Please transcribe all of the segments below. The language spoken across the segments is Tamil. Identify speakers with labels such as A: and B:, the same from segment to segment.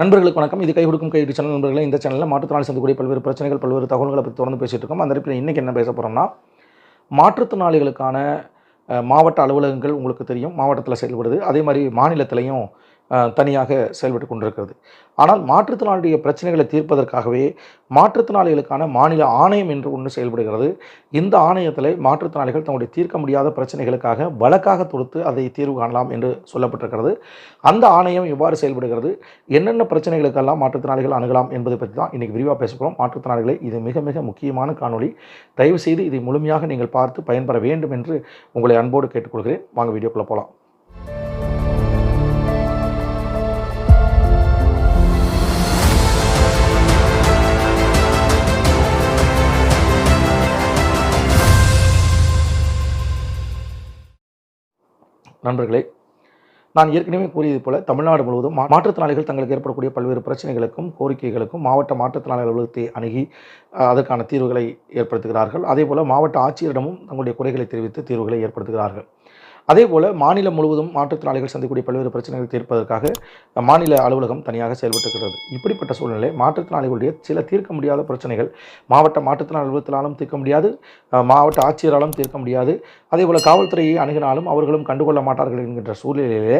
A: நண்பர்களுக்கு வணக்கம். இது கை கொடுக்கும் கைடு சேனல் நண்பர்களே இந்த சேனலில் மாற்றுத்திறனாளி சந்திக்கக்கூடிய பல்வேறு பிரச்சனைகள் பல்வேறு தகவல்களை பற்றி தொடர்ந்து பேசிட்டு இருக்கோம். அந்த இடத்துல இன்றைக்கி என்ன பேச போகிறோம்னா மாற்றுத்திறனாளிகளுக்கான மாவட்ட அலுவலகங்கள் உங்களுக்கு தெரியும். மாவட்டத்தில் செயல்படுது. அதே மாதிரி மாநிலத்திலையும் தனியாக செயல்பட்டு கொண்டிருக்கிறது. ஆனால் மாற்றுத்திறனாளிய பிரச்சனைகளை தீர்ப்பதற்காகவே மாற்றுத்திறனாளிகளுக்கான மாநில ஆணையம் என்று ஒன்று செயல்படுகிறது. இந்த ஆணையத்தில் மாற்றுத்திறனாளிகள் தங்களுடைய தீர்க்க முடியாத பிரச்சனைகளுக்காக வழக்காக தொடுத்து அதை தீர்வு காணலாம் என்று சொல்லப்பட்டிருக்கிறது. அந்த ஆணையம் எவ்வாறு செயல்படுகிறது? என்னென்ன பிரச்சனைகளுக்கெல்லாம் மாற்றுத்திறனாளிகள் அணுகலாம் என்பதை பற்றி தான் இன்றைக்கி விரிவாக பேசுகிறோம் மாற்றுத்திறனாளிகளை இது மிக மிக முக்கியமான காணொளி. தயவுசெய்து இதை முழுமையாக நீங்கள் பார்த்து பயன்பெற வேண்டும் என்று உங்களை அன்போடு கேட்டுக்கொள்கிறேன். வாங்க வீடியோக்குள்ளே போகலாம். நண்பர்களே நான் ஏற்கனவே கூறியது போல தமிழ்நாடு முழுவதும் மா- மாற்றுத்திறனாளிகள் தங்களுக்கு ஏற்படக்கூடிய பல்வேறு பிரச்சனைகளுக்கும் கோரிக்கைகளுக்கும் மாவட்ட மாற்றுத்திறனாளி அலுவலகத்தை அணுகி அதற்கான தீர்வுகளை ஏற்படுத்துகிறார்கள். அதே போல் மாவட்ட ஆட்சியரிடமும் தங்களுடைய குறைகளை தெரிவித்து தீர்வுகளை ஏற்படுத்துகிறார்கள். அதே போல் மாநிலம் முழுவதும் மாற்றுத்திறனாளிகள் சந்திக்கக்கூடிய பல்வேறு பிரச்சனைகளை தீர்ப்பதற்காக மாநில அலுவலகம் தனியாக செயல்பட்டுகிறது இப்படிப்பட்ட சூழ்நிலை மாற்றுத்திறனாளிகளுடைய சில தீர்க்க முடியாத பிரச்சனைகள் மாவட்ட மாற்றுத்திறனாளி அலுவலகத்தினாலும் தீர்க்க முடியாது மாவட்ட ஆட்சியராலும் தீர்க்க முடியாது. அதே போல் காவல்துறையை அணுகினாலும் அவர்களும் கண்டுகொள்ள மாட்டார்கள் என்கின்ற சூழ்நிலையிலே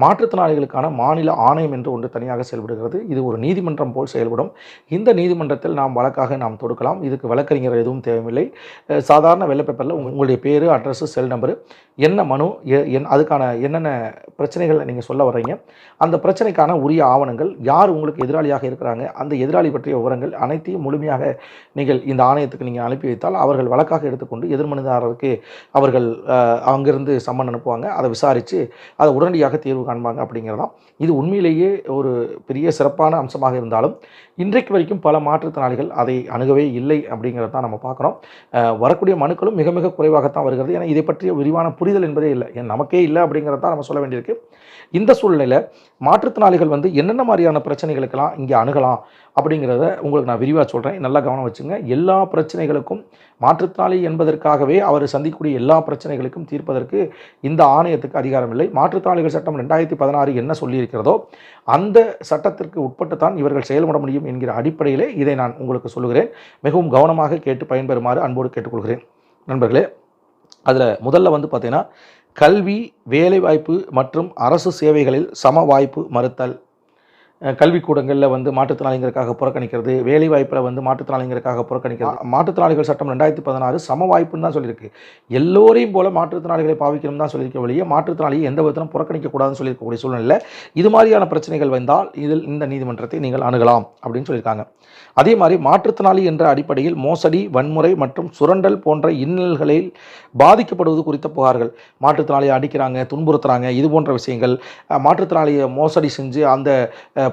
A: மாற்றுத்திறனாளிகளுக்கான மாநில ஆணையம் என்று ஒன்று தனியாக செயல்படுகிறது. இது ஒரு நீதிமன்றம் போல் செயல்படும். இந்த நீதிமன்றத்தில் நாம் வழக்காக நாம் தொடுக்கலாம். இதுக்கு வழக்கறிஞர் எதுவும் தேவையில்லை. சாதாரண வெள்ளப்பேப்பரில் உங்களுடைய பேர் அட்ரஸு செல் நம்பரு என்ன மனு எ- என் அதுக்கான என்னென்ன பிரச்சனைகள் நீங்கள் சொல்ல வர்றீங்க. அந்த பிரச்சனைக்கான உரிய ஆவணங்கள் யார் உங்களுக்கு எதிராளியாக இருக்கிறாங்க அந்த எதிராளி பற்றிய விவரங்கள் அனைத்தையும் முழுமையாக நீங்கள் இந்த ஆணையத்துக்கு நீங்கள் அனுப்பி வைத்தால் அவர்கள் வழக்காக எடுத்துக்கொண்டு எதிர்மனுதாரருக்கு அவர்கள் அங்கிருந்து சம்மன் அனுப்புவாங்க. அதை விசாரித்து அதை உடனடியாக தீர்வு காண்பாங்க அப்படிங்கிறதாம் இது உண்மையிலேயே ஒரு பெரிய சிறப்பான அம்சமாக இருந்தாலும் இன்றைக்கு வரைக்கும் பல மாற்றுத்திறனாளிகள் அதை அணுகவே இல்லை அப்படிங்கிறத தான் நம்ம பார்க்குறோம். வரக்கூடிய மனுக்களும் மிக மிக குறைவாகத்தான் வருகிறது. ஏன்னா இதை பற்றிய விரிவான புரிதல் என்பதே இல்லை. ஏன் நமக்கே இல்லை அப்படிங்கிறத தான் நம்ம சொல்ல வேண்டியிருக்கு. இந்த சூழ்நிலையில் மாற்றுத்திறனாளிகள் வந்து என்னென்ன மாதிரியான பிரச்சனைகளுக்கெல்லாம் இங்கே அணுகலாம் அப்படிங்கிறத உங்களுக்கு நான் விரிவாக சொல்கிறேன் நல்லா கவனம் வச்சுங்க. எல்லா பிரச்சனைகளுக்கும் மாற்றுத்திறனாளி என்பதற்காகவே அவர் சந்திக்கக்கூடிய எல்லா பிரச்சனைகளுக்கும் தீர்ப்பதற்கு இந்த ஆணையத்துக்கு அதிகாரம் இல்லை மாற்றுத்திறனாளிகள் சட்டம் ரெண்டாயிரத்தி பதினாறு என்ன சொல்லியிருக்கிறதோ அந்த சட்டத்திற்கு உட்பட்டு தான் இவர்கள் செயல்பட முடியும் என்கிற அடிப்படையிலே இதை நான் உங்களுக்கு சொல்லுகிறேன். மிகவும் கவனமாக கேட்டு பயன்பெறுமாறு அன்போடு கேட்டுக்கொள்கிறேன். நண்பர்களே அதில் முதல்ல வந்து பார்த்தீங்கன்னா கல்வி வேலைவாய்ப்பு மற்றும் அரசு சேவைகளில் சம வாய்ப்பு மறுத்தல் கல்விக்கூடங்களில் வந்து மாற்றுத்திறனாளிகளுக்காக புறக்கணிக்கிறது வேலைவாய்ப்பில் வந்து மாற்றுத்திறனாளிகளுக்காக புறக்கணிக்கிறது. மாற்றுத்திறனாளிகள் சட்டம் ரெண்டாயிரத்தி பதினாறு சம வாய்ப்புன்னு தான் சொல்லியிருக்கு. எல்லோரையும் போல மாற்றுத்திறனாளிகளை பாவிக்கணும் தான் சொல்லியிருக்க வழியே மாற்றுத்திறனாளியை எந்த விதத்திலும் புறக்கணிக்கக்கூடாதுன்னு சொல்லியிருக்கக்கூடிய சூழ்நிலையில் இது மாதிரியான பிரச்சனைகள் வந்தால் இதில் இந்த நீதிமன்றத்தை நீங்கள் அணுகலாம் அப்படின்னு சொல்லியிருக்காங்க. அதே மாதிரி மாற்றுத்திறனாளி என்ற அடிப்படையில் மோசடி வன்முறை மற்றும் சுரண்டல் போன்ற இன்னல்களில் பாதிக்கப்படுவது குறித்த புகார்கள். மாற்றுத்திறனாளியை அடிக்கிறாங்க துன்புறுத்துறாங்க இது போன்ற விஷயங்கள். மாற்றுத்திறனாளியை மோசடி செஞ்சு அந்த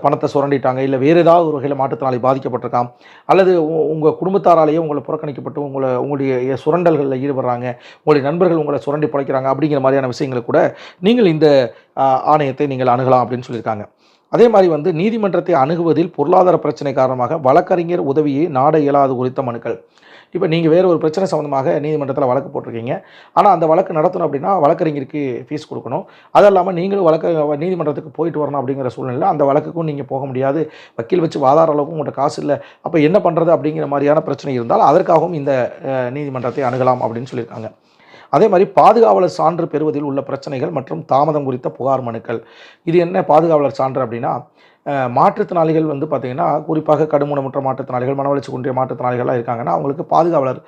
A: பணத்தை சுரண்டிட்டாங்க இல்லை வேறு ஏதாவது ஒரு வகையில் மாற்றுத்திறனாளி பாதிக்கப்பட்டிருக்கான் அல்லது உங்கள் குடும்பத்தாராலேயே உங்களை புறக்கணிக்கப்பட்டு உங்களை உங்களுடைய சுரண்டல்களில் ஈடுபடுறாங்க உங்களுடைய நண்பர்கள் உங்களை சுரண்டி பழைக்கிறாங்க அப்படிங்கிற மாதிரியான விஷயங்களை கூட நீங்கள் இந்த ஆணையத்தை நீங்கள் அணுகலாம் அப்படின்னு சொல்லியிருக்காங்க. அதே மாதிரி வந்து நீதிமன்றத்தை அணுகுவதில் பொருளாதார பிரச்சனை காரணமாக வழக்கறிஞர் உதவியை நாட இயலாது குறித்த மனுக்கள். இப்போ நீங்கள் வேறு ஒரு பிரச்சனை சம்மந்தமாக நீதிமன்றத்தில் வழக்கு போட்டிருக்கீங்க. ஆனால் அந்த வழக்கு நடத்தணும் அப்படின்னா வழக்கறிஞருக்கு ஃபீஸ் கொடுக்கணும். அது இல்லாமல் நீங்களும் வழக்க நீதிமன்றத்துக்கு போயிட்டு வரணும் அப்படிங்கிற சூழ்நிலை அந்த வழக்குக்கும் நீங்கள் போக முடியாது. வக்கீல் வச்சு வாதார அளவுக்கு உங்கள்கிட்ட காசு இல்லை. அப்போ என்ன பண்ணுறது அப்படிங்கிற மாதிரியான பிரச்சனை இருந்தால் அதற்காகவும் இந்த நீதிமன்றத்தை அணுகலாம் அப்படின்னு சொல்லியிருக்காங்க. அதே மாதிரி பாதுகாவலர் சான்று பெறுவதில் உள்ள பிரச்சனைகள் மற்றும் தாமதம் குறித்த புகார் மனுக்கள். இது என்ன பாதுகாவலர் சான்று அப்படின்னா மாற்றுத்திறனாளிகள் வந்து பார்த்திங்கன்னா குறிப்பாக கடுமுனமுற்ற மாற்றுத்திறனாளிகள் மனவளர்ச்சி குன்றிய மாற்றுத்திறனாளிகளாக இருக்காங்கன்னா அவங்களுக்கு பாதுகாவலர்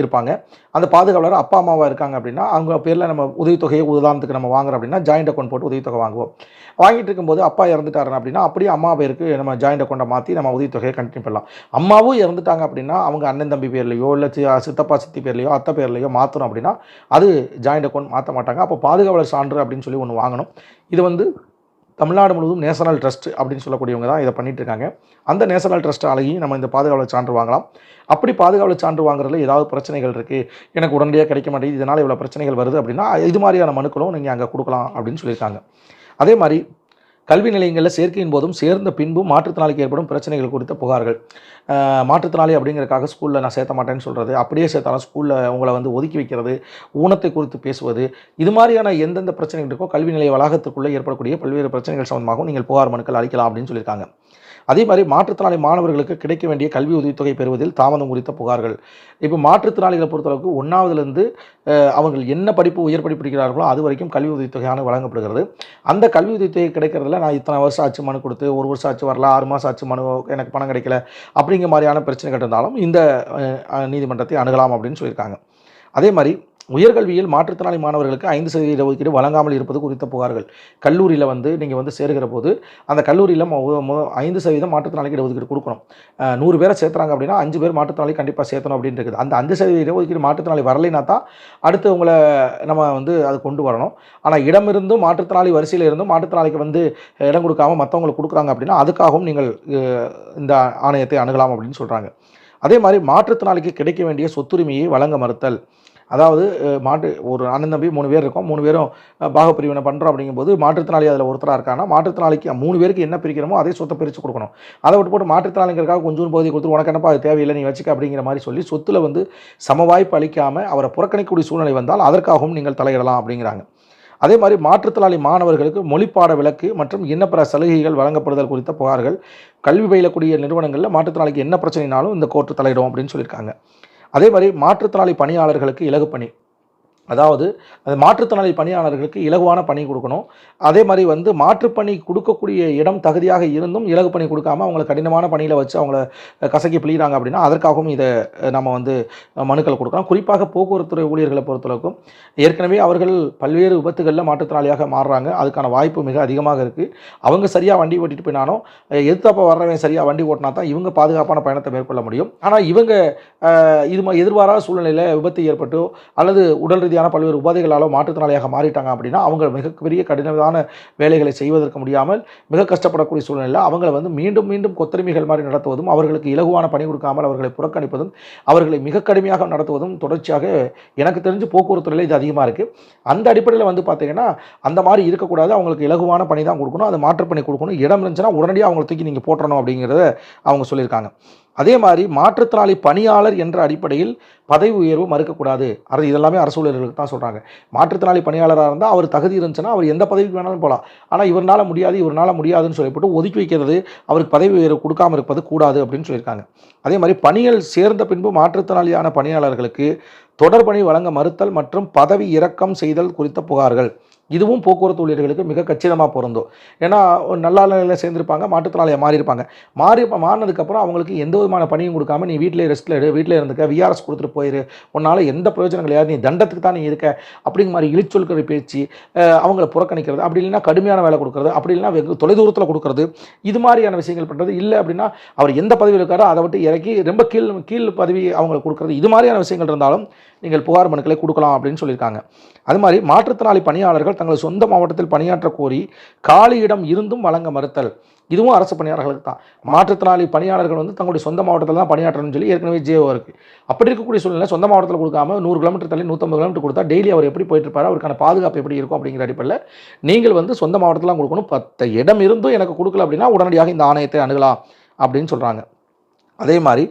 A: இருப்பாங்க. அந்த பாதுகாவலர் அப்பா அம்மாவாக இருக்காங்க அப்படின்னா அவங்க பேரில் நம்ம உதவித்தொகையை உதாரணத்துக்கு நம்ம வாங்குறோம் அப்படின்னா ஜாயிண்ட் அக்கௌண்ட் போட்டு உதவித்தொகை வாங்குவோம். வாங்கிட்டு இருக்கும்போது அப்பா இறந்துட்டாருன்னு அப்படின்னா அப்படியே அம்மா பேருக்கு நம்ம ஜாயிண்ட் அக்கௌண்ட்டை மாற்றி நம்ம உதவித்தொகையை கண்டினியூ பண்ணலாம். அம்மாவும் இறந்துட்டாங்க அப்படின்னா அவங்க அண்ணன் தம்பி பேர்லையோ இல்லை சி- சித்தப்பா சித்தி பேர்லையோ அத்தை பேர்லையோ மாற்றணும் அப்படின்னா அது ஜாயிண்ட் அக்கௌண்ட் மாற்ற மாட்டாங்க. அப்போ பாதுகாவலர் சான்று அப்படின்னு சொல்லி ஒன்று வாங்கணும். இது வந்து தமிழ்நாடு முழுவதும் நேஷனல் ட்ரஸ்ட் அப்படின்னு சொல்லக்கூடியவங்க தான் இதை பண்ணிட்டு இருக்காங்க அந்த நேஷனல் ட்ரஸ்ட் அழகியும் நம்ம இந்த பாதுகாப்பு சான்று வாங்கலாம். அப்படி பாதுகாப்பு சான்று வாங்குறதுல ஏதாவது பிரச்சனைகள் இருக்குது எனக்கு உடனடியாக கிடைக்க மாட்டேங்குது இதனால் இவ்வளோ பிரச்சனைகள் வருது அப்படின்னா இது மாதிரியான மனுக்களும் நீங்கள் அங்கே கொடுக்கலாம் அப்படின்னு சொல்லியிருக்காங்க. அதே மாதிரி கல்வி நிலையங்களில் சேர்க்கையின் போதும் சேர்ந்த பின்பும் மாற்றுத்திறனாளிக்கு ஏற்படும் பிரச்சனைகள் குறித்த புகார்கள். மாற்றுத்திறனாளி அப்படிங்கிறதுக்காக ஸ்கூலில் நான் சேர்த்த மாட்டேன்னு சொல்கிறது அப்படியே சேர்த்தாலும் ஸ்கூலில் உங்களை வந்து ஒதுக்கி வைக்கிறது ஊனத்தை குறித்து பேசுவது இது மாதிரியான எந்தெந்த பிரச்சனைகள் இருக்கோ கல்வி நிலைய வளாகத்துக்குள்ளே ஏற்படக்கூடிய பல்வேறு பிரச்சனைகள் சம்பந்தமாகவும் நீங்கள் புகார் மனுக்கள் அளிக்கலாம் அப்படின்னு சொல்லியிருக்காங்க. அதே மாதிரி மாற்றுத்திறனாளி மாணவர்களுக்கு கிடைக்க வேண்டிய கல்வி உதவித்தொகை பெறுவதில் தாமதம் குறித்த புகார்கள். இப்போ மாற்றுத்திறனாளிகளை பொறுத்தளவுக்கு ஒன்றாவதுலேருந்து அவர்கள் என்ன படிப்பு உயர் படிப்பு படிக்கிறார்களோ அது வரைக்கும் கல்வி உதவித்தொகையான வழங்கப்படுகிறது. அந்த கல்வி உதவித்தொகை கிடைக்கிறதுல நான் இத்தனை வருஷம் ஆச்சு மனு கொடுத்து ஒரு வருஷம் ஆச்சு வரல ஆறு மாதம் ஆச்சு மனு எனக்கு பணம் கிடைக்கல அப்படிங்கிற மாதிரியான பிரச்சனைகள் இருந்தாலும் இந்த நீதிமன்றத்தை அணுகலாம் அப்படின்னு சொல்லியிருக்காங்க. அதே மாதிரி உயர்கல்வியில் மாற்றுத்திறனாளி மாணவர்களுக்கு ஐந்து சதவீத ஒதுக்கீடு வழங்காமல் இருப்பது குறித்த புகார்கள். கல்லூரியில் வந்து நீங்கள் வந்து சேருகிற போது அந்த கல்லூரியில் மொ- ஐந்து சதவீதம் மாற்றுத்திறனாளிக்கு இடஒதுக்கீடு கொடுக்கணும். நூறு பேரை சேர்த்துறாங்க அப்படின்னா அஞ்சு பேர் மாற்றுத்திறனாளி கண்டிப்பாக சேர்த்தணும் அப்படின்னு இருக்குது. அந்த அஞ்சு சதவீத இடஒதுக்கீடு மாற்றுத்திறனாளி வரலைனா தான் அடுத்து உங்களை நம்ம வந்து அது கொண்டு வரணும். ஆனால் இடம் இருந்தும் மாற்றுத்திறனாளி வரிசையில் இருந்தும் மாற்றுத்திறனாளிக்கு வந்து இடம் கொடுக்காம மற்றவங்களுக்கு கொடுக்குறாங்க அப்படின்னா அதுக்காகவும் நீங்கள் இந்த ஆணையத்தை அணுகலாம் அப்படின்னு சொல்கிறாங்க அதே மாதிரி மாற்றுத்திறனாளிக்கு கிடைக்க வேண்டிய சொத்துரிமையை வழங்க மறுத்தல். அதாவது மாற்று ஒரு அண்ணன் தம்பி மூணு பேர் இருக்கோம். மூணு பேரும் பாகப்பிரிவினை பண்ணுறோம் அப்படிங்கும்போது மாற்றுத்திறனாளி அதில் ஒருத்தராக இருக்காங்கன்னா மாற்றுத்திறனாளிக்கு மூணு பேருக்கு என்ன பிரிக்கிறோமோ அதே சொத்தை பிரித்து கொடுக்கணும். அதை விட்டு போட்டு மாற்றுத்திறனாளிங்கிறக்காக கொஞ்சம் பகுதி கொடுத்து உனக்கு என்னப்பா அது தேவையில்லை நீ வச்சுக்க அப்படிங்கிற மாதிரி சொல்லி சொத்துல வந்து சம வாய்ப்பு அளிக்காமல் அவரை புறக்கணிக்கக்கூடிய சூழ்நிலை வந்தால் அதற்காகவும் நீங்கள் தலையிடலாம் அப்படிங்கிறாங்க. அதே மாதிரி மாற்றுத்திறனாளி மாணவர்களுக்கு மொழிப்பாட விலக்கு மற்றும் எண்ணப்பெற சலுகைகள் வழங்கப்படுதல் குறித்த புகார்கள் கல்வி பயிலக்கூடிய நிறுவனங்களில் மாற்றுத்திறனாளிக்கு என்ன பிரச்சனைனாலும் இந்த கோர்ட்டு தலையிடும் அப்படின்னு சொல்லியிருக்காங்க. அதே மாதிரி மாற்றுத்திறனாளி பணியாளர்களுக்கு இலகு பணி. அதாவது அது மாற்றுத்திறனாளி பணியாளர்களுக்கு இலகுவான பணி கொடுக்கணும். அதே மாதிரி வந்து மாற்றுப்பணி கொடுக்கக்கூடிய இடம் தகுதியாக இருந்தும் இலகு பணி கொடுக்காம அவங்களை கடினமான பணியில் வச்சு அவங்கள கசக்கி பிழிகிறாங்க அப்படின்னா அதற்காகவும் இதை நம்ம வந்து மனுக்கள் கொடுக்கலாம். குறிப்பாக போக்குவரத்துறை ஊழியர்களை பொறுத்தளவுக்கும் ஏற்கனவே அவர்கள் பல்வேறு விபத்துகளில் மாற்றுத்திறனாளியாக மாறுறாங்க. அதுக்கான வாய்ப்பு மிக அதிகமாக இருக்குது அவங்க சரியாக வண்டி ஓட்டிட்டு போயினாலும் அஹ், வர்றவன் சரியாக வண்டி ஓட்டினா தான் இவங்க பாதுகாப்பான பயணத்தை மேற்கொள்ள முடியும். ஆனால் இவங்க இது எதிர்பாராத சூழ்நிலையில் விபத்து ஏற்பட்டோ அல்லது உடல் ரீதியான பல்வேறு உபாதைகளாலோ மாற்றுத்திறனாளியாக மாறிட்டாங்க அப்படின்னா அவங்க மிகப்பெரிய கடினமான வேலைகளை செய்வதற்கு முடியாமல் மிக கஷ்டப்படக்கூடிய சூழ்நிலையில் அவங்களை வந்து மீண்டும் மீண்டும் கொத்தரிமைகள் மாதிரி நடத்துவதும் அவர்களுக்கு இலகுவான பணி கொடுக்காமல் அவர்களை புறக்கணிப்பதும் அவர்களை மிக கடுமையாக நடத்துவதும் தொடர்ச்சியாக எனக்கு தெரிஞ்சு போக்குவரத்துறையில் இது அதிகமாக இருக்குது அந்த அடிப்படையில் வந்து பார்த்தீங்கன்னா அந்த மாதிரி இருக்கக்கூடாது. அவங்களுக்கு இலகுவான பணி தான் கொடுக்கணும். அது மாற்று பணி கொடுக்கணும். இடம் இருந்துச்சுன்னா உடனடியாக அவங்களை தூக்கி நீங்கள் போட்டணும் அப்படிங்கிறத அவங்க சொல்லியிருக்காங்க. அதே மாதிரி மாற்றுத்திறனாளி பணியாளர் என்ற அடிப்படையில் பதவி உயர்வு மறுக்கக்கூடாது. அது இதெல்லாமே அரசு ஊழியர்களுக்கு தான் சொல்கிறாங்க மாற்றுத்திறனாளி பணியாளராக இருந்தால் அவர் தகுதி இருந்துச்சுன்னா அவர் எந்த பதவிக்கு வேணாலும் போகலாம் ஆனால் இவரால் முடியாது இவரால் முடியாதுன்னு சொல்லப்பட்டு ஒதுக்கி வைக்கிறது அவருக்கு பதவி உயர்வு கொடுக்காமல் இருப்பது கூடாது அப்படின்னு சொல்லியிருக்காங்க. அதே மாதிரி பணிகள் சேர்ந்த பின்பு மாற்றுத்திறனாளியான பணியாளர்களுக்கு தொடர்பணி வழங்க மறுத்தல் மற்றும் பதவி இறக்கம் செய்தல் குறித்த புகார்கள். இதுவும் போக்குவரத்து ஊழியர்களுக்கு மிக கச்சிதமாக பொருந்தும். ஏன்னா ஒரு நல்ல நிலையில் சேர்ந்திருப்பாங்க மாற்றுத்திறனாளியாக மாறி இருப்பாங்க மாறி மாறினதுக்கப்புறம் அவங்களுக்கு எந்த விதமான பணியும் கொடுக்காம நீ வீட்டிலே ரெஸ்ட்டில் எடு வீட்டில் இருந்துக்க விஆர்எஸ் கொடுத்துட்டு போயிரு. உன்னால் எந்த பிரயோஜனம் கிடையாது. நீ தண்டத்துக்கு தான் நீ இருக்க. அப்படிங்கிற மாதிரி இழிச்சொல்கிற பேச்சு அவங்களை அவங்கள புறக்கணிக்கிறது அப்படி இல்லைன்னா கடுமையான வேலை கொடுக்குறது அப்படி இல்லைன்னா வெகு தொலைதூரத்தில் கொடுக்குறது இது மாதிரியான விஷயங்கள் பண்ணுறது இல்லை அப்படின்னா அவர் எந்த பதவியில் இருக்காரோ அதை விட்டு இறக்கி ரொம்ப கீழ் கீழ் பதவி அவங்களுக்கு கொடுக்குறது இது மாதிரியான விஷயங்கள் இருந்தாலும் நீங்கள் புகார் மனுக்களை கொடுக்கலாம் அப்படின்னு சொல்லியிருக்காங்க. அது மாதிரி மாற்றுத்திறனாளி பணியாளர்கள் தங்கள் சொந்த மாவட்டத்தில் பணியாற்ற கோரி காலி இடம் இருந்தும் வழங்க மறுத்தல். இதுவும் அரசு பணியாளர்களுக்கு தான். மாற்றுத்திறனாளி பணியாளர்கள் வந்து தங்களுடைய சொந்த மாவட்டத்தில் தான் பணியாற்றணும்னு சொல்லி ஏற்கனவே ஜேஓ இருக்குது அப்படி இருக்கக்கூடிய சூழ்நிலை சொந்த மாவட்டத்தில் கொடுக்காம நூறு கிலோமீட்டர் தள்ளி நூற்றம்பது கிலோமீட்டர் கொடுத்தா டெய்லி அவர் எப்படி போயிட்டு இருப்பார்? அவருக்கான பாதுகாப்பு எப்படி இருக்கும் அப்படிங்கிற அடிப்படையில் நீங்கள் வந்து சொந்த மாவட்டத்தில் கொடுக்கணும். பத்து இடம் இருந்தும் எனக்கு கொடுக்கல அப்படின்னா உடனடியாக இந்த ஆணையத்தை அணுகலாம் அப்படின்னு சொல்கிறாங்க அதே மாதிரி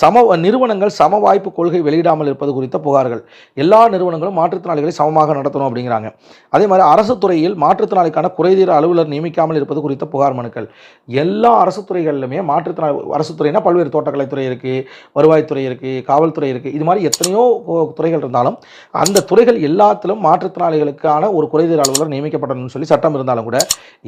A: சம நிறுவனங்கள் சம வாய்ப்பு கொள்கை வெளியிடாமல் இருப்பது குறித்த புகார்கள். எல்லா நிறுவனங்களும் மாற்றுத்திறனாளிகளை சமமாக நடத்தணும் அப்படிங்கிறாங்க. அதே மாதிரி அரசு துறையில் மாற்றுத்திறனாளிக்கான குறைதீர அலுவலர் நியமிக்காமல் இருப்பது குறித்த புகார் மனுக்கள். எல்லா அரசு துறைகளிலுமே மாற்றுத்திறனாளி அரசு துறைனா பல்வேறு தோட்டக்கலைத்துறை இருக்குது வருவாய்த்துறை இருக்குது காவல்துறை இருக்குது இது மாதிரி எத்தனையோ துறைகள் இருந்தாலும் அந்த துறைகள் எல்லாத்திலும் மாற்றுத்திறனாளிகளுக்கான ஒரு குறைதீர் அலுவலர் நியமிக்கப்படணும்னு சொல்லி சட்டம் இருந்தாலும் கூட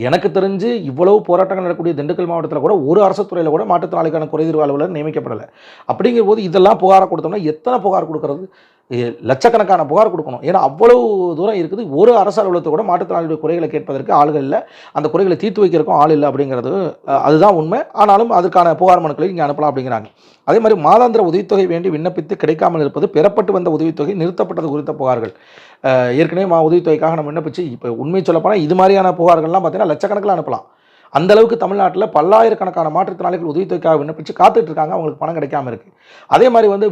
A: எனக்கு தெரிஞ்சு இவ்வளவு போராட்டங்கள் நடக்கக்கூடிய திண்டுக்கல் மாவட்டத்தில் கூட ஒரு அரசு துறையில் கூட மாற்றுத்திறனாளிக்கான குறைதீர் அலுவலர் நியமிக்கப்படலை. அப்படிங்கிற போது இதெல்லாம் புகாரை கொடுத்தோம்னா எத்தனை புகார் கொடுக்கறது? லட்சக்கணக்கான புகார் கொடுக்கணும். ஏன்னா அவ்வளவு தூரம் இருக்குது. ஒரு அரசு அலுவலகத்தை கூட மாற்றுத்திறனாளிகளுடைய குறைகளை கேட்பதற்கு ஆளுகள் இல்லை. அந்த குறைகளை தீர்த்து வைக்கிறக்கும் ஆள் இல்லை அப்படிங்கிறது அதுதான் உண்மை. ஆனாலும் அதுக்கான புகார் மனுக்களை இங்கே அனுப்பலாம் அப்படிங்கிறாங்க. அதே மாதிரி மாதாந்திர உதவித்தொகை வேண்டி விண்ணப்பித்து கிடைக்காமல் இருப்பது பெறப்பட்டு வந்த உதவித்தொகை நிறுத்தப்பட்டது குறித்த புகார்கள். ஏற்கனவே மா உதவித்தொகைக்காக நம்ம விண்ணப்பிச்சு இப்போ உண்மை சொல்லப்போனால் இது மாதிரியான புகார்கள்லாம் பார்த்தீங்கன்னா லட்சக்கணக்கில் அனுப்பலாம். அந்த அளவுக்கு தமிழ்நாட்டில் பல்லாயிரக்கணக்கான மாற்றுத்திறனாளிகள் உதவித்தொகைக்காக விண்ணப்பிச்சு காத்துட்டு இருக்காங்க அவங்களுக்கு பணம் கிடைக்காம இருக்கு. அதே மாதிரி வந்து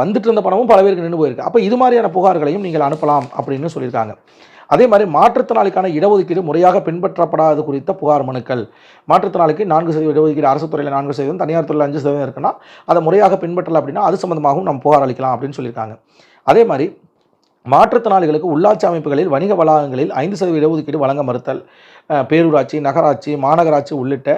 A: வந்துட்டு இருந்த பணமும் பல பேருக்கு நின்று போயிருக்கு. அப்போ இது மாதிரியான புகார்களையும் நீங்கள் அனுப்பலாம் அப்படின்னு சொல்லியிருக்காங்க. அதே மாதிரி மாற்றுத்திறனாளிக்கான இடஒதுக்கீடு முறையாக பின்பற்றப்படாதது குறித்த புகார் மனுக்கள். மாற்றுத்திறனாளிக்கு நான்கு சதவீத இடஒதுக்கீடு அரசு துறையில் நான்கு சதவீதம் தனியார் துறையில் அஞ்சு சதவீதம் இருக்குன்னா அதை முறையாக பின்பற்றல அப்படின்னா அது சம்மந்தமாகவும் நம்ம புகார் அளிக்கலாம் அப்படின்னு சொல்லியிருக்காங்க. அதே மாதிரி மாற்றுத்திறனாளிகளுக்கு உள்ளாட்சி அமைப்புகளில் வணிக வளாகங்களில் ஐந்து சதவீத இடஒதுக்கீடு வழங்க மறுத்தல் பேரூராட்சி நகராட்சி மாநகராட்சி உள்ளிட்ட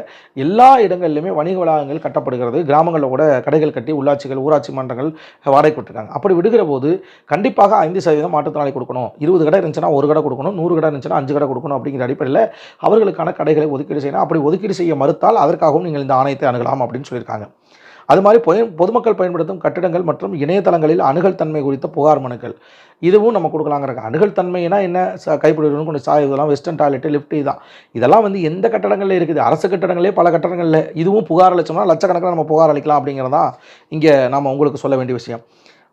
A: எல்லா இடங்களிலுமே வணிக வளாகங்கள் கட்டப்படுகிறது. கிராமங்களில் கூட கடைகள் கட்டி உள்ளாட்சிகள் ஊராட்சி மன்றங்கள் வாடகை கொடுத்துருக்காங்க. அப்படி விடுகிற போது கண்டிப்பாக ஐந்து சதவீதம் மாற்றுத்திறனாளி கொடுக்கணும். இருபது கடை இருந்துச்சுன்னா ஒரு கடை கொடுக்கணும். நூறு கடை இருந்துச்சுன்னா அஞ்சு கடை கொடுக்கணும் அப்படிங்கிற அடிப்படையில் அவர்களுக்கான கடைகளை ஒதுக்கீடு செய்யணும். அப்படி ஒதுக்கீடு செய்ய மறுத்தால் அதற்காகவும் நீங்கள் இந்த ஆணையத்தை அணுகலாம் அப்படின்னு சொல்லியிருக்காங்க. அது மாதிரி பொய- பொதுமக்கள் பயன்படுத்தும் கட்டிடங்கள் மற்றும் இணையதளங்களில் அணுகல் தன்மை குறித்த புகார் மனுக்கள். இதுவும் நம்ம கொடுக்கலாங்கிறாங்க அணுகல் தன்மைனா என்ன? ச கைப்பிடி கொஞ்சம் சாய் இதெல்லாம் வெஸ்டர்ன் டாய்லெட்டு லிஃப்ட் இதான். இதெல்லாம் வந்து எந்த கட்டடங்களில் இருக்குது? அரசு கட்டடங்களே பல கட்டடங்களில். இதுவும் புகார் அளிச்சோம்னா லட்சக்கணக்கில் நம்ம புகார் அளிக்கலாம் அப்படிங்கிறதான் இங்கே நாம் உங்களுக்கு சொல்ல வேண்டிய விஷயம்.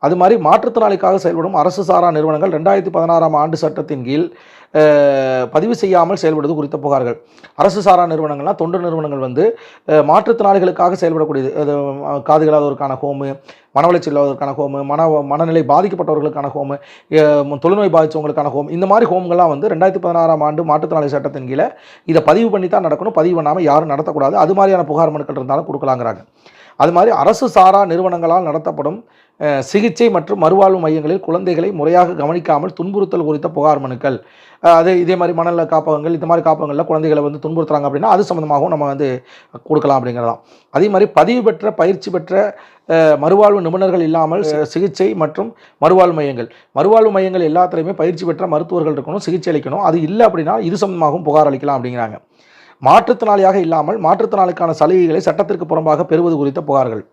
A: அது மாதிரி மாற்றுத்திறனாளிக்காக செயல்படும் அரசு சாரா நிறுவனங்கள் ரெண்டாயிரத்தி பதினாறாம் ஆண்டு சட்டத்தின் கீழ் பதிவு செய்யாமல் செயல்படுவது குறித்த புகார்கள். அரசு சாரா நிறுவனங்கள்லாம் தொண்டு நிறுவனங்கள் வந்து மாற்றுத்திறனாளிகளுக்காக செயல்படக்கூடியது. அது அஹ், ஹோமு மனவளர்ச்சி இல்லாதவருக்கான ஹோமு மன மனநிலை பாதிக்கப்பட்டவர்களுக்கான ஹோமு தொழுநோய் பாதித்தவங்களுக்கான ஹோம் இந்த மாதிரி ஹோம்கள்லாம் வந்து ரெண்டாயிரத்தி பதினாறாம் ஆண்டு மாற்றுத்திறனாளி சட்டத்தின் கீழே இதை பதிவு பண்ணி தான் நடக்கணும். பதிவு பண்ணாமல் யாரும் நடத்தக்கூடாது. அது மாதிரியான புகார் மனுக்கள் இருந்தாலும் கொடுக்கலாங்கிறாங்க. அது மாதிரி அரசு சாரா நிறுவனங்களால் நடத்தப்படும் சிகிச்சை மற்றும் மறுவாழ்வு மையங்களில் குழந்தைகளை முறையாக கவனிக்காமல் துன்புறுத்தல் குறித்த புகார் மனுக்கள். அது இதே மாதிரி மணல் காப்பகங்கள் இந்த மாதிரி காப்பகங்களில் குழந்தைகளை வந்து துன்புறுத்துறாங்க அப்படின்னா அது சம்மந்தமாகவும் நம்ம வந்து கொடுக்கலாம் அப்படிங்கிறதாம் அதே மாதிரி பதிவு பெற்ற பயிற்சி பெற்ற மறுவாழ்வு நிபுணர்கள் இல்லாமல் சிகிச்சை மற்றும் மறுவாழ்வு மையங்கள். மறுவாழ்வு மையங்கள் எல்லாத்துலேயுமே பயிற்சி பெற்ற மருத்துவர்கள் இருக்கணும் சிகிச்சை அளிக்கணும். அது இல்லை அப்படின்னா இது சம்மந்தமாகவும் புகார் அளிக்கலாம் அப்படிங்கிறாங்க. மாற்றுத்திறனாளியாக இல்லாமல் மாற்றுத்திறனாளிக்கான சலுகைகளை சட்டத்திற்கு புறம்பாக பெறுவது குறித்த புகார்கள்.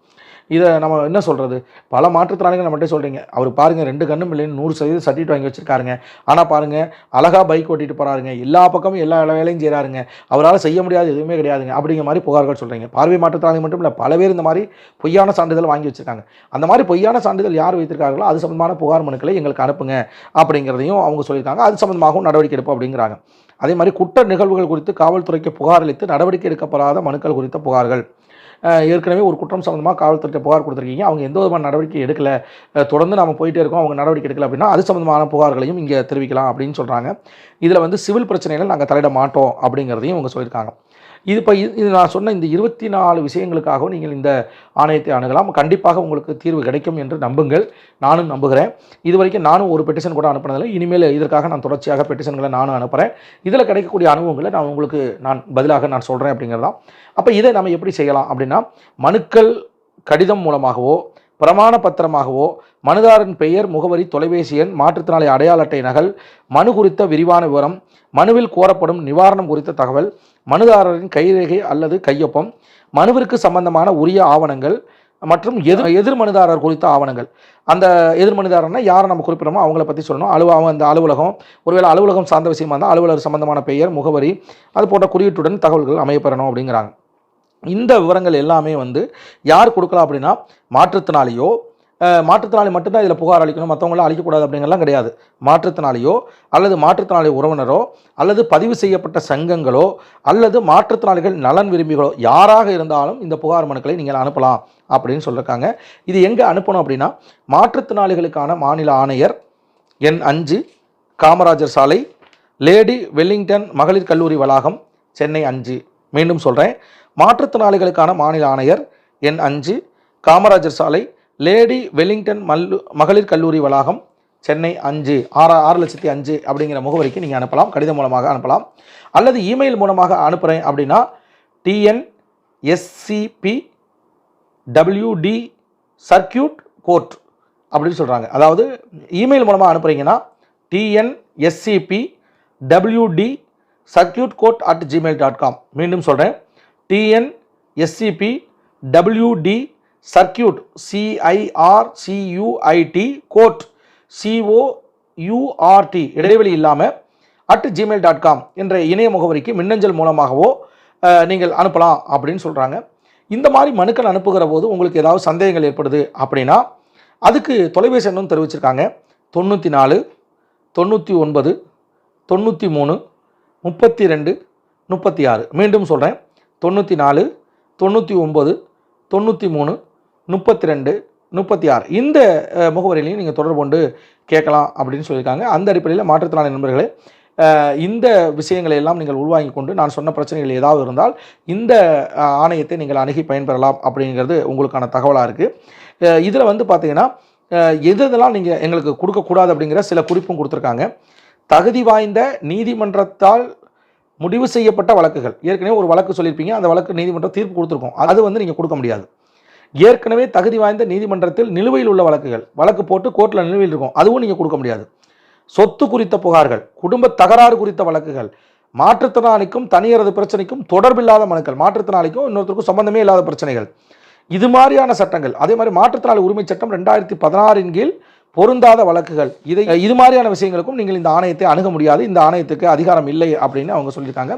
A: இதை நம்ம என்ன சொல்கிறது பல மாற்றுத்திறனாளிகள் நம்மகிட்ட சொல்கிறீங்க அவர் பாருங்கள் ரெண்டு கண்ணும் இல்லைன்னு நூறு சதவீதம் சர்டிஃபிகேட் வாங்கி வச்சுருக்காருங்க. ஆனால் பாருங்கள் அழகாக பைக் ஓட்டிட்டு போகிறாருங்க எல்லா பக்கமும் எல்லா வேலையும் செய்கிறாருங்க அவரால் செய்ய முடியாது எதுவுமே கிடையாதுங்க. அப்படிங்கிற மாதிரி புகார்கள் சொல்கிறீங்க பார்வை மாற்றுத்திறனாளி மட்டும் இல்லை பல பேர் இந்த மாதிரி பொய்யான சான்றிதழ் வாங்கி வச்சிருக்காங்க. அந்த மாதிரி பொய்யான சான்றிதழ் யார் வைத்திருக்கார்களோ அது சம்பந்தமான புகார் மனுக்களை எங்களுக்கு அனுப்புங்க. அப்படிங்கிறதையும் அவங்க சொல்லியிருக்காங்க. அது சம்பந்தமாகவும் நடவடிக்கை எடுப்போம் அப்படிங்கிறாங்க. அதே மாதிரி குற்ற நிகழ்வுகள் குறித்து காவல்துறைக்கு புகார் அளித்து நடவடிக்கை எடுக்கப்படாத மனுக்கள் குறித்த புகார்கள். ஏற்கனவே ஒரு குற்றம் சம்மந்தமாக காவல்துறையிட்ட புகார் கொடுத்துருக்கீங்க. அவங்க எந்த விதமான நடவடிக்கை எடுக்கலை. தொடர்ந்து நம்ம போயிட்டே இருக்கோம். அவங்க நடவடிக்கை எடுக்கல அப்படின்னா அது சம்மந்தமான புகார்களையும் இங்கே தெரிவிக்கலாம் அப்படின்னு சொல்கிறாங்க இதில் வந்து சிவில் பிரச்சனைகள் நாங்கள் தலையிட மாட்டோம் அப்படிங்கிறதையும் அவங்க சொல்லியிருக்காங்க. இது இப்போ இது இது நான் சொன்ன இந்த இருபத்தி நாலு விஷயங்களுக்காகவும் நீங்கள் இந்த ஆணையத்தை அணுகலாம். கண்டிப்பாக உங்களுக்கு தீர்வு கிடைக்கும் என்று நம்புங்கள். நானும் நம்புகிறேன். இது வரைக்கும் நானும் ஒரு பெட்டிஷன் கூட அனுப்பினதில்லை. இனிமேல் இதற்காக நான் தொடர்ச்சியாக பெட்டிஷன்களை நானும் அனுப்புகிறேன் இதில் கிடைக்கக்கூடிய அனுபவங்களை நான் உங்களுக்கு நான் பதிலாக நான் சொல்கிறேன் அப்படிங்கிறதான் அப்போ இதை நம்ம எப்படி செய்யலாம் அப்படின்னா மனுக்கள் கடிதம் மூலமாகவோ பிரமாண பத்திரமாகவோ மனுதாரின் பெயர் முகவரி தொலைபேசி எண் மாற்றுத்திறனாளி அடையாள அட்டை நகல் மனு குறித்த விரிவான விவரம் மனுவில் கோரப்படும் நிவாரணம் குறித்த தகவல் மனுதாரரின் கைரேகை அல்லது கையொப்பம் மனுவிற்கு சம்பந்தமான உரிய ஆவணங்கள் மற்றும் எதிர் எதிர் மனுதாரர் குறித்த ஆவணங்கள். அந்த எதிர் மனுதாரர்னா யாரை நம்ம குறிப்பிடமோ அவங்கள பற்றி சொல்லணும். அலுவ அவங்க அந்த அலுவலகம் ஒருவேளை அலுவலகம் சார்ந்த விஷயமா இருந்தால் அலுவலர் சம்பந்தமான பெயர் முகவரி அது போன்ற குறியீட்டுடன் தகவல்கள் அமையப்பெறணும் அப்படிங்கிறாங்க. இந்த விவரங்கள் எல்லாமே வந்து யார் கொடுக்கலாம் அப்படின்னா மாற்றுத்தினாலேயோ அஹ், மாற்றுத்திறனாளி மட்டும்தான் இதில் புகார் அளிக்கணும் மற்றவங்களாம் அளிக்கக்கூடாது அப்படிங்கலாம் கிடையாது. மாற்றுத்திறனாளியோ அல்லது மாற்றுத்திறனாளி உறவினரோ அல்லது பதிவு செய்யப்பட்ட சங்கங்களோ அல்லது மாற்றுத்திறனாளிகள் நலன் விரும்பிகளோ யாராக இருந்தாலும் இந்த புகார் மனுக்களை நீங்கள் அனுப்பலாம் அப்படின்னு சொல்லியிருக்காங்க இது எங்கே அனுப்பணும் அப்படின்னா மாற்றுத்திறனாளிகளுக்கான மாநில ஆணையர் என் அஞ்சு காமராஜர் சாலை லேடி வெல்லிங்டன் மகளிர் கல்லூரி வளாகம் சென்னை அஞ்சு. மீண்டும் சொல்கிறேன் மாற்றுத்திறனாளிகளுக்கான மாநில ஆணையர் எண் அஞ்சு காமராஜர் சாலை லேடி வெல்லிங்டன் மல்லு மகளிர் கல்லூரி வளாகம் சென்னை அஞ்சு ஆறு ஆறு லட்சத்தி அஞ்சு அப்படிங்கிற முகவரிக்கு நீங்கள் அனுப்பலாம். கடிதம் மூலமாக அனுப்பலாம். அல்லது இமெயில் மூலமாக அனுப்புகிறேன் அப்படின்னா T N S C B W D circuit court அப்படின்னு சொல்கிறாங்க அதாவது இமெயில் மூலமாக அனுப்புகிறீங்கன்னா T N S C B W D circuit court at Gmail dot com மீண்டும் சொல்கிறேன் T N S C B WD circuit CIRCUIT court COURT இடைவெளி இல்லாமல் அட் ஜிமெயில் டாட் காம் என்ற இணைய முகவரிக்கு மின்னஞ்சல் மூலமாகவோ நீங்கள் அனுப்பலாம் அப்படின்னு சொல்கிறாங்க இந்த மாதிரி மனுக்கள் அனுப்புகிற போது உங்களுக்கு ஏதாவது சந்தேகங்கள் ஏற்படுது அப்படின்னா அதுக்கு தொலைபேசி எண்ணும் தெரிவிச்சிருக்காங்க. தொண்ணூற்றி நாலு தொண்ணூற்றி ஒன்பது தொண்ணூற்றி மூணு முப்பத்தி ரெண்டு முப்பத்தி ஆறு. மீண்டும் சொல்கிறேன் தொண்ணூற்றி நாலு தொண்ணூற்றி ஒம்பது தொண்ணூற்றி மூணு முப்பத்தி ரெண்டு முப்பத்தி ஆறு இந்த முகவரியிலையும் நீங்கள் தொடர்பு கொண்டு கேட்கலாம் அப்படின்னு சொல்லியிருக்காங்க. அந்த அடிப்படையில் மாற்றுத்திறனாளி நண்பர்களே இந்த விஷயங்களை எல்லாம் நீங்கள் உள்வாங்கி கொண்டு நான் சொன்ன பிரச்சனைகள் ஏதாவது இருந்தால் இந்த ஆணையத்தை நீங்கள் அணுகி பயன்பெறலாம் அப்படிங்கிறது உங்களுக்கான தகவலாக இருக்குது இதில் வந்து பார்த்தீங்கன்னா எது எதெல்லாம் நீங்கள் எங்களுக்கு கொடுக்கக்கூடாது அப்படிங்கிற சில குறிப்பும் கொடுத்துருக்காங்க. தகுதி வாய்ந்த நீதிமன்றத்தால் முடிவு செய்யப்பட்ட வழக்குகள். ஏற்கனவே ஒரு வழக்கு சொல்லியிருப்பீங்க அந்த வழக்கு நீதிமன்றம் தீர்ப்பு கொடுத்துருக்கோம். அது வந்து நீங்கள் கொடுக்க முடியாது. ஏற்கனவே தகுதி வாய்ந்த நீதிமன்றத்தில் நிலுவையில் உள்ள வழக்குகள் வழக்கு போட்டு கோர்ட்டில் நிலுவையில் இருக்கும் அதுவும் நீங்கள் கொடுக்க முடியாது. சொத்து குறித்த புகார்கள் குடும்ப தகராறு குறித்த வழக்குகள் மாற்றுத்திறனாளிக்கும் தனியரது பிரச்சனைக்கும் தொடர்பில்லாத மனுக்கள் மாற்றுத்திறனாளிக்கும் இன்னொருத்தருக்கும் சம்பந்தமே இல்லாத பிரச்சனைகள். இது மாதிரியான சட்டங்கள் அதே மாதிரி மாற்றுத்திறனாளி உரிமை சட்டம் ரெண்டாயிரத்தி பதினாறின் கீழ் பொருந்தாத வழக்குகள். இதை இது மாதிரியான விஷயங்களுக்கும் நீங்கள் இந்த ஆணையத்தை அணுக முடியாது. இந்த ஆணையத்துக்கு அதிகாரம் இல்லை அப்படின்னு அவங்க சொல்லியிருக்காங்க.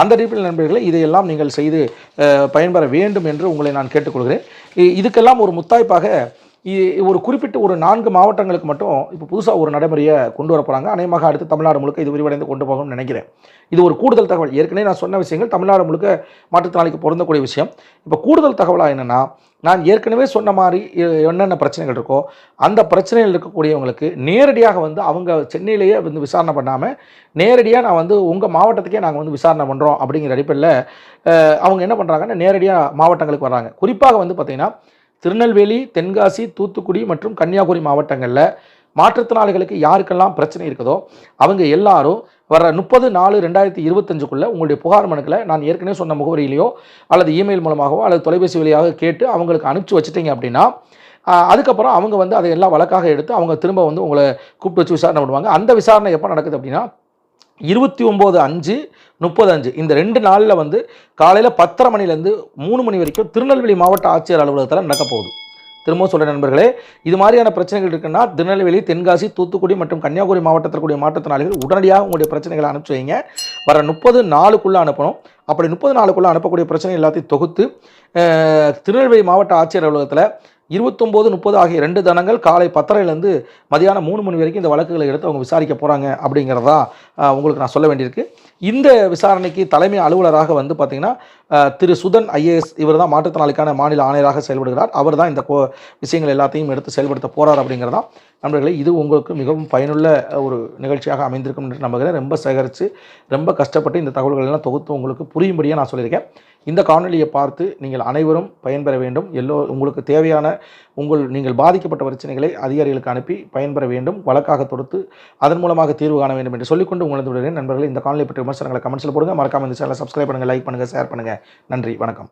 A: அந்த அடிப்படையில் நண்பர்களை இதையெல்லாம் நீங்கள் செய்து பயன்பெற வேண்டும் என்று உங்களை நான் கேட்டுக்கொள்கிறேன். இதுக்கெல்லாம் ஒரு முத்தாய்ப்பாக ஒரு குறிப்பிட்ட ஒரு நான்கு மாவட்டங்களுக்கு மட்டும் இப்போ புதுசாக ஒரு நடைமுறையை கொண்டு வர போகிறாங்க அநேகமாக அடுத்து தமிழ்நாடு முழுக்க இது விரிவடைந்து கொண்டு போகணும்னு நினைக்கிறேன். இது ஒரு கூடுதல் தகவல். ஏற்கனவே நான் சொன்ன விஷயங்கள் தமிழ்நாடு முழுக்க மாற்றுத்திறனாளிக்கு பொருந்தக்கூடிய விஷயம். இப்போ கூடுதல் தகவலாக என்னென்னா நான் ஏற்கனவே சொன்ன மாதிரி என்னென்ன பிரச்சனைகள் இருக்கோ அந்த பிரச்சனைகள் இருக்கக்கூடியவங்களுக்கு நேரடியாக வந்து அவங்க சென்னையிலேயே வந்து விசாரணை பண்ணாமல் நேரடியாக நான் வந்து உங்கள் மாவட்டத்துக்கே நாங்கள் வந்து விசாரணை பண்ணுறோம் அப்படிங்கிற அடிப்படையில் அவங்க என்ன பண்ணுறாங்கன்னா நேரடியாக மாவட்டங்களுக்கு வர்றாங்க. குறிப்பாக வந்து பார்த்திங்கன்னா திருநெல்வேலி தென்காசி தூத்துக்குடி மற்றும் கன்னியாகுமரி மாவட்டங்களில் மாற்றுத்திறனாளிகளுக்கு யாருக்கெல்லாம் பிரச்சனை இருக்குதோ அவங்க எல்லாரும் வர முப்பது நாலு ரெண்டாயிரத்தி இருபத்தஞ்சுக்குள்ளே உங்களுடைய புகார் மனுக்களை நான் ஏற்கனவே சொன்ன முகவரியிலையோ அல்லது இமெயில் மூலமாகவோ அல்லது தொலைபேசி வழியாக கேட்டு அவங்களுக்கு அனுப்பிச்சி வச்சுட்டீங்க அப்படின்னா அதுக்கப்புறம் அவங்க வந்து அதை எல்லாம் வழக்காக எடுத்து அவங்க திரும்ப வந்து உங்களை கூப்பிட்டு வச்சு விசாரணை பண்ணுவாங்க. அந்த விசாரணை எப்போ நடக்குது அப்படின்னா இருபத்தி ஒம்பது அஞ்சு முப்பது அஞ்சு. இந்த ரெண்டு நாளில் வந்து காலையில் பத்தரை மணிலேருந்து மூணு மணி வரைக்கும் திருநெல்வேலி மாவட்ட ஆட்சியர் அலுவலகத்தில் நடக்க போகுது. திரும்பவும் சொல்கிற நண்பர்களே இது மாதிரியான பிரச்சனைகள் இருக்குன்னா திருநெல்வேலி தென்காசி தூத்துக்குடி மற்றும் கன்னியாகுமரி மாவட்டத்தில் கூடிய மாற்றுத்திறனாளிகள் உடனடியாக உங்களுடைய பிரச்சனைகளை அனுப்பிச்சு வைங்க. வர முப்பது நாளுக்குள்ளே அனுப்பணும். அப்படி முப்பது நாளுக்குள்ளே அனுப்பக்கூடிய பிரச்சனை எல்லாத்தையும் தொகுத்து திருநெல்வேலி மாவட்ட ஆட்சியர் அலுவலகத்தில் இருபத்தொம்போது முப்பது ஆகிய ரெண்டு தினங்கள் காலை பத்தரைலேருந்து மதியானம் மூணு மணி வரைக்கும் இந்த வழக்குகளை எடுத்து அவங்க விசாரிக்க போகிறாங்க அப்படிங்கிறதா உங்களுக்கு நான் சொல்ல வேண்டியிருக்கு. இந்த விசாரணைக்கு தலைமை அலுவலராக வந்து பார்த்திங்கன்னா திரு சுதன் ஐஏஎஸ் இவர் தான் மாற்றுத்திறனாளிக்கான மாநில ஆணையராக செயல்படுகிறார். அவர் தான் இந்த கோ விஷயங்கள் எல்லாத்தையும் எடுத்து செயல்படுத்த போகிறார் அப்படிங்கிறதா. நண்பர்களே இது உங்களுக்கு மிகவும் பயனுள்ள ஒரு நிகழ்ச்சியாக அமைந்திருக்கும் என்று நம்புகிறேன். ரொம்ப சேகரித்து ரொம்ப கஷ்டப்பட்டு இந்த தகவல்கள் எல்லாம் தொகுத்து உங்களுக்கு புரியும்படியாக நான் சொல்லியிருக்கேன். இந்த காணொலியை பார்த்து நீங்கள் அனைவரும் பயன்பெற வேண்டும். எல்லோ உங்களுக்கு தேவையான உங்கள் நீங்கள் பாதிக்கப்பட்ட பிரச்சனைகளை அதிகாரிகளுக்கு அனுப்பி பயன்பெற வேண்டும். வழக்காக தொடுத்து அதன் மூலமாக தீர்வு காண வேண்டும் என்று சொல்லிக்கொண்டு உங்களது விடுகிறேன் இந்த காணொலி பற்றிய விமர்சனங்களை கமெண்ட்ஸில் போடுங்க. மறக்காம இந்த சேனலை சப்ஸ்கிரைப் பண்ணுங்கள் லைக் பண்ணுங்கள் ஷேர் பண்ணுங்கள் நன்றி வணக்கம்.